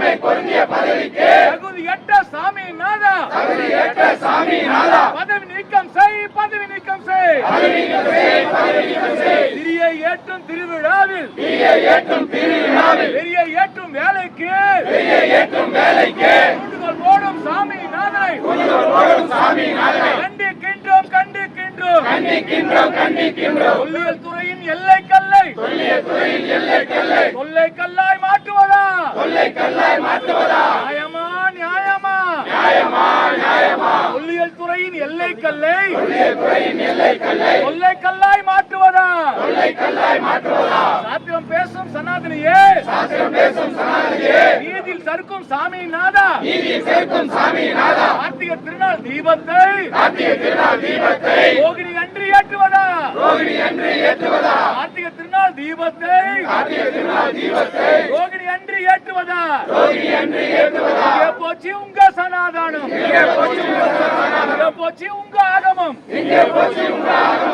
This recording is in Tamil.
மேன்மை பொருந்திய பதவிக்கு தகுதியற்ற சாமி நாதா. தகுதியற்ற சாமி நாதா. பதவி நீக்கம் செய் பதவி நீக்கம் செய். பதவி நீக்கம் செய் பதவி நீக்கம் செய். திரியை ஏற்றும் திருவிழாவில் தீயை ஏற்றும் திருவிழாவில் பெரிய ஏற்றும் வேலைக்கு பெரிய ஏற்றும் வேலைக்கு தூண்டுகோல் போடும் சாமி நாதனை ஓடும் சாமி நாதனை கண்டிக்கின்றோம் கண்டிக்கின்றோம். கண்டிக்கின்றோம் கண்டிக்கின்றோம். தொல்லியல் துறையின் எல்லை கல்லை சொல்லிய துறையில் எல்லை கல்லை தொல்லை கல்லாய் மாற்றுவதா? கொள்ளை கல்லாய் துறையின் எல்லை கல்லை கல்லாய் கொள்ளை கல்லாய் மாற்றுவதா? சாத்திரம் பேசும் சனாதனியே. பேசும் நீதியில் சறுக்கும் சாமி நாதா சேர்க்கும் சாமி நாதா கார்த்திகை திருநாள் தீபத்தை திருநாள் தீபத்தை ரோகிணி அன்று ஏற்றுவதா? ரோகிணி ஏற்றுவதா கார்த்திகை திருநாள் தீபத்தை திருநாள் தீபத்தை ரோகிணி அன்று ஏற்றுவதா? ரோகிணி ஏற்றுவதா போச்சு உங்க சனாதானம். போச்சு உங்க ஆகமம். இங்கே போச்சு உங்க ஆகமம்.